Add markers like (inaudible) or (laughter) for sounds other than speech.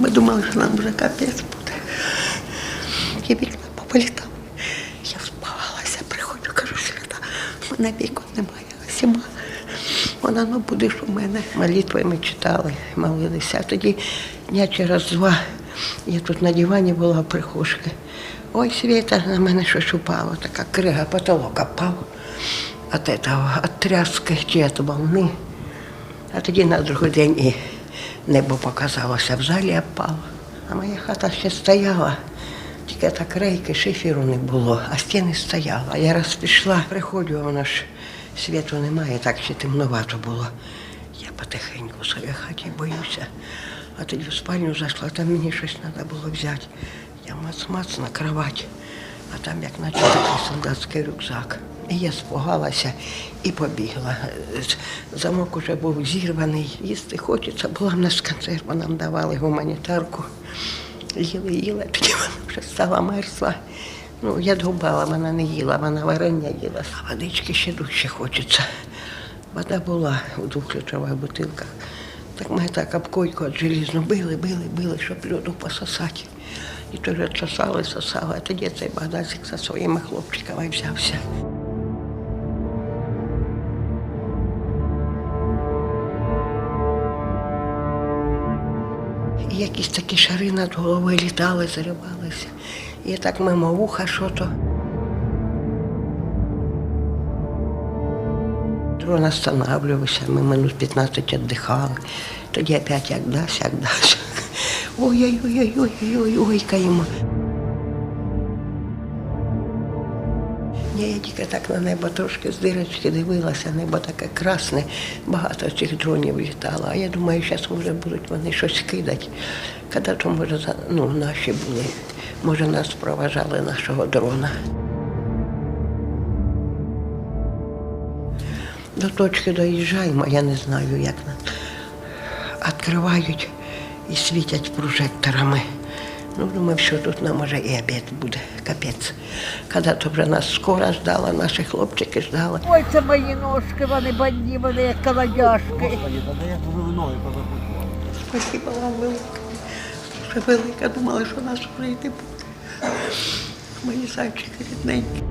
Ми думали, що нам вже капець буде. І вікна пополітали. Я спалася, приходжу, кажу, свята, мене вікон немає, сіма. Вона, ну будеш у мене. Молитви ми читали, молилися. А тоді дня через два я тут на дивані була в прихожці. Ой, Світа, на мене щось упало, така крига, потолок опав. От этого, от тряски чи от волни. А тоді на другий день і небо показалося, в залі опало. А моя хата ще стояла. Тільки так рейки, шиферу не було, а стіни стояли. Я раз пішла, приходжу, а воно ж світу немає, так ще темновато було. Я потихеньку в своїй хаті боюся. А тоді в спальню зайшла, там мені щось треба було взяти. Я мац-мац на кровать, а там як наче такий солдатський рюкзак. Я спугалася і побігла. Замок уже був зірваний, їсти хочеться. Була в нас консерва, нам давали гуманітарку. Їли, їла, (laughs) тоді вона вже стала мерзла. Ну, я довбала, вона не їла, вона варення їла. А водички ще дужче хочеться. Вода була у двохлітрових бутилках. Так ми так об койку от желізну били, били, били, щоб льоду пососати. І вже сосали, сосали, а тоді цей Богдасик зі своїми хлопчиками взявся. Якісь такі шари над головою літали, заривалися. І так мимо вуха що то. Дрон останавливався, ми минут 15 віддихали. Тоді опять як дасть, як дасть. Ой-ой-ой-ой-ой-ой, ойкаємо. Ні, я тільки так на небо трошки з дирочки дивилася, небо таке красне, багато цих дронів літало. А я думаю, зараз може будуть вони щось кидати. Коли то може ну, наші були, може нас проважали нашого дрона. До точки доїжджаємо, я не знаю, як нас. Відкривають і світять прожекторами. Ну, думаю, що тут нам може і обід буде, капець. Коли то вже нас скоро ждала, наші хлопчики ждали. Ой, це мої ножки, вони банді, вони як колодяжки. Господи, да як ви ноги? Спасибо вам велике. Дуже велике. Думала, що нас прийти буде. Мої зайчики рідненькі.